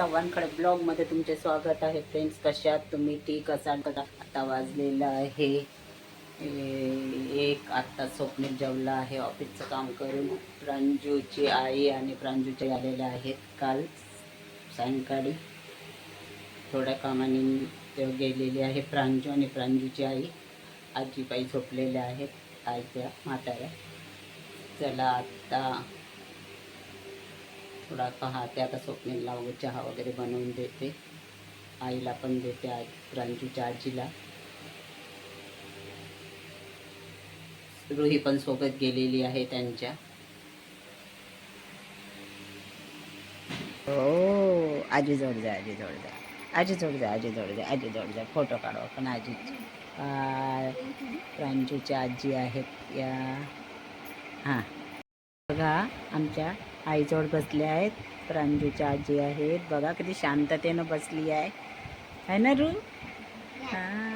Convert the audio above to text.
चव्हाणकडे ब्लॉगमध्ये तुमचे स्वागत आहे. फ्रेंड्स कशात तुम्ही? ठीक असाल तर आता वाजलेलं आहे. ए- एक आत्ता स्वप्नील जेवला आहे. ऑफिसचं काम करून प्रांजूची आई आणि प्रांजूचे आलेले आहेत काल सायंकाळी. थोड्या कामाने ते गेलेली आहे प्रांजू आणि प्रांजूची आई. आजीबाई झोपलेल्या आहेत आईच्या म्हाताऱ्या. चला आत्ता थोडा पाहते आता स्वप्नीलला वगैरे चहा वगैरे बनवून देते. आईला पण देते आज प्रांजूच्या आजीला रोही पण सोबत गेलेली आहे त्यांच्या. हो आजी जोड जा आजी जोड जा. आजी जोड जा आजी जोड जा आजी जोड जा. फोटो काढू आपण आजी. प्रांजूच्या आजी आहेत या. हां. बघा आमच्या आईजवळ बसले आहेत. प्रांजूच्या आजी आहेत. बघा किती शांततेनं बसली आहे. है ना रू? हां.